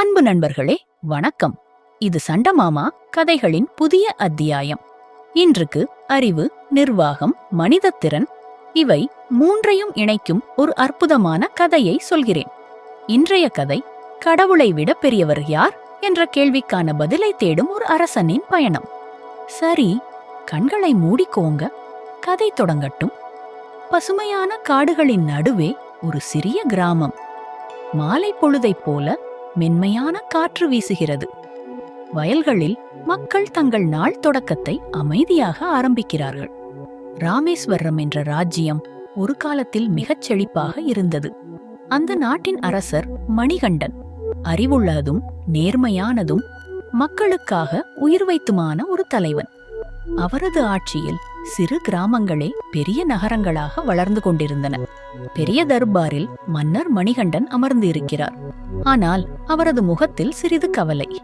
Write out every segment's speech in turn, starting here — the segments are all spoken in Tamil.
அன்பு நண்பர்களே வணக்கம். இது சண்டமாமா கதைகளின் புதிய அத்தியாயம். இன்றுக்கு அறிவு நிர்வாகம் மனிதத்திறன் இவை மூன்றையும் இணைக்கும் ஒரு அற்புதமான கதையை சொல்கிறேன். இன்றைய கதை கடவுளை விட பெரியவர் யார் என்ற கேள்விக்கான பதிலை தேடும் ஒரு அரசனின் பயணம். சரி கண்களை மூடிக்கோங்க. கதை தொடங்கட்டும். பசுமையான காடுகளின் நடுவே ஒரு சிறிய கிராமம். மாலை பொழுதைப் போல மென்மையான காற்று வீசுகிறது. வயல்களில் மக்கள் தங்கள் நாள் தொடக்கத்தை அமைதியாக ஆரம்பிக்கிறார்கள். ராமேஸ்வரம் என்ற ராஜ்யம் ஒரு காலத்தில் மிகச் செழிப்பாக இருந்தது. அந்த நாட்டின் அரசர் மணிகண்டன். அறிவுள்ளதும் நேர்மையானதும் மக்களுக்காக உயிர் வைத்துமான ஒரு தலைவன். அவரது ஆட்சியில் சிறு கிராமங்களே பெரிய நகரங்களாக வளர்ந்து கொண்டிருந்தன. பெரிய தர்பாரில் மன்னர் மணிகண்டன் அமர்ந்து இருக்கிறார் ஆனால் அவரது முகத்தில் சிறிது கவலை.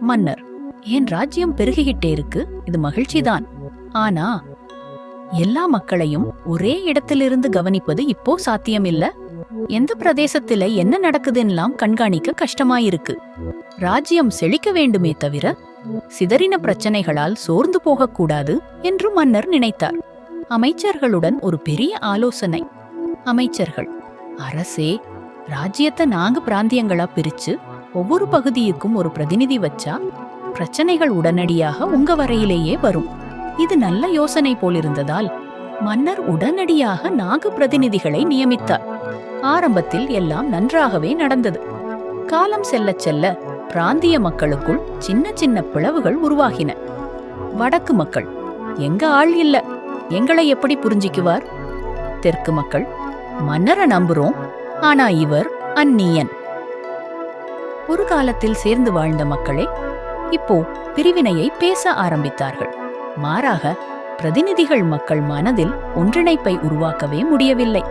மன்னர் என் ராஜ்யம் பெருகிக்கிட்டே இருக்கு இது மகிழ்ச்சிதான். ஆனா எல்லா மக்களையும் ஒரே இடத்திலிருந்து கவனிப்பது இப்போ சாத்தியமில்ல. எந்த பிரதேசத்தில என்ன நடக்குதுன்னெல்லாம் கண்காணிக்க கஷ்டமாயிருக்கு. ராஜ்யம் செழிக்க வேண்டுமே தவிர சிதறின பிரச்சனைகளால் சோர்ந்து போகக்கூடாது என்று மன்னர் நினைத்தார். அமைச்சர்களுடன் ஒரு பெரிய ஆலோசனை. அமைச்சர்கள் அரசே ராஜ்யத்தை நான்கு பிராந்தியங்களா பிரிச்சு ஒவ்வொரு பகுதிக்கும் ஒரு பிரதிநிதி வச்சா பிரச்சனைகள் உடனடியாக உங்க வரையிலேயே வரும். இது நல்ல யோசனை போலிருந்ததால் மன்னர் உடனடியாக நான்கு பிரதிநிதிகளை நியமித்தார். ஆரம்பத்தில் எல்லாம் நன்றாகவே நடந்தது. காலம் செல்லச் செல்ல பிராந்திய மக்களுக்குள் சின்ன சின்ன பிளவுகள் உருவாகின. வடக்கு மக்கள் எங்க ஆள் இல்ல எங்களை எப்படி புரிஞ்சிக்குவார்? தெற்கு மக்கள் மன்னரை நம்புறோம் ஆனா இவர் அந்நியன். ஒரு காலத்தில் சேர்ந்து வாழ்ந்த மக்களே இப்போ பிரிவினையை பேச ஆரம்பித்தார்கள். மாறாக பிரதிநிதிகள் மக்கள் மனதில் ஒன்றிணைப்பை உருவாக்கவே முடியவில்லை.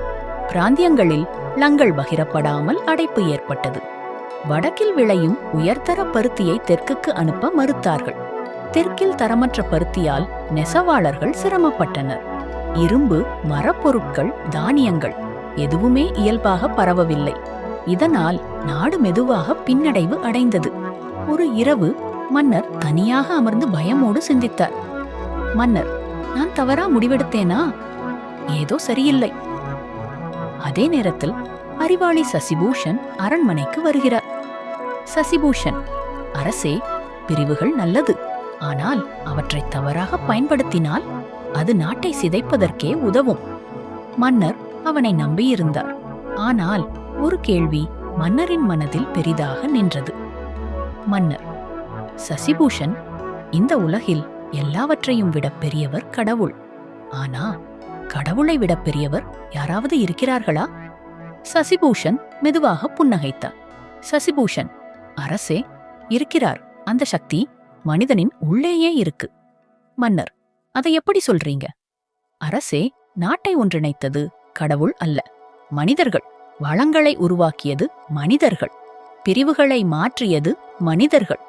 பிராந்தியங்களில் லங்கள் பகிரப்படாமல் அடைப்பு ஏற்பட்டது. வடக்கில் விளையும் உயர்தர பருத்தியை தெற்குக்கு அனுப்ப மறுத்தார்கள். தெற்கில் தரமற்ற பருத்தியால் நெசவாளர்கள் சிரமப்பட்டனர். இரும்பு மரப்பொருட்கள் தானியங்கள் எதுவுமே இயல்பாக பரவவில்லை. இதனால் நாடு மெதுவாக பின்னடைவு அடைந்தது. ஒரு இரவு மன்னர் தனியாக அமர்ந்து பயமோடு சிந்தித்தார். மன்னர் நான் தவறா முடிவெடுத்தேனா? ஏதோ சரியில்லை. அதே நேரத்தில் அறிவாளி சசிபூஷன் அரண்மனைக்கு வருகிறார். சசிபூஷன் அரசே பிரிவுகள் நல்லது. ஆனால் அவற்றை தவறாக பயன்படுத்தினால் அது நாட்டை சிதைப்பதற்கே உதவும். மன்னர் அவனை நம்பியிருந்தார். ஆனால் ஒரு கேள்வி மன்னரின் மனதில் பெரிதாக நின்றது. மன்னர் சசிபூஷன் இந்த உலகில் எல்லாவற்றையும் விட பெரியவர் கடவுள். ஆனா கடவுளை விட பெரியவர் யாராவது இருக்கிறார்களா? சசிபூஷன் மெதுவாக புன்னகைத்தார் சசிபூஷன் அரசே இருக்கிறார். அந்த சக்தி மனிதனின் உள்ளேயே இருக்கு. மன்னர் அதை எப்படி சொல்றீங்க? அரசே நாட்டை ஒன்றிணைத்தது கடவுள் அல்ல. மனிதர்கள் வளங்களை உருவாக்கியது மனிதர்கள். பிரிவுகளை மாற்றியது மனிதர்கள்.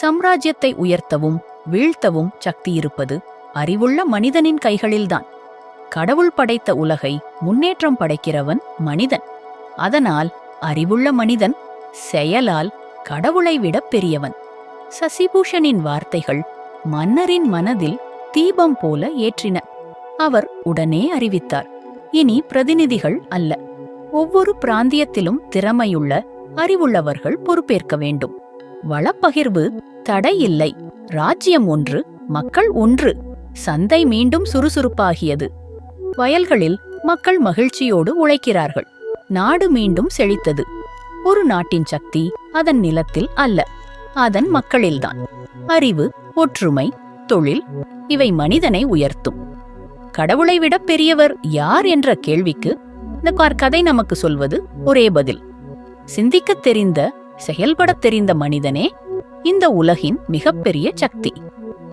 சாம்ராஜ்யத்தை உயர்த்தவும் வீழ்த்தவும் சக்தி இருப்பது அறிவுள்ள மனிதனின் கைகளில்தான். கடவுள் படைத்த உலகை முன்னேற்றம் படைக்கிறவன் மனிதன். அதனால் அறிவுள்ள மனிதன் செயலால் கடவுளை விட பெரியவன். சசிபூஷனின் வார்த்தைகள் மன்னரின் மனதில் தீபம் போல ஏற்றின. அவர் உடனே அறிவித்தார் இனி பிரதிநிதிகள் அல்ல. ஒவ்வொரு பிராந்தியத்திலும் திறமையுள்ள அறிவுள்ளவர்கள் பொறுப்பேற்க வேண்டும். வளப்பகிர்வு தடையில்லை. ராஜ்யம் ஒன்று மக்கள் ஒன்று. சந்தை மீண்டும் சுறுசுறுப்பாகியது. வயல்களில் மக்கள் மகிழ்ச்சியோடு உழைக்கிறார்கள். நாடு மீண்டும் செழித்தது. ஒரு நாட்டின் சக்தி அதன் நிலத்தில் அல்ல அதன் மக்களில்தான். அறிவு ஒற்றுமை தொழில் இவை மனிதனை உயர்த்தும். கடவுளை விட பெரியவர் யார் என்ற கேள்விக்கு இந்த கதை நமக்கு சொல்வது ஒரே பதில். சிந்திக்கத் தெரிந்த செயல்படத் தெரிந்த மனிதனே இந்த உலகின் மிகப்பெரிய சக்தி.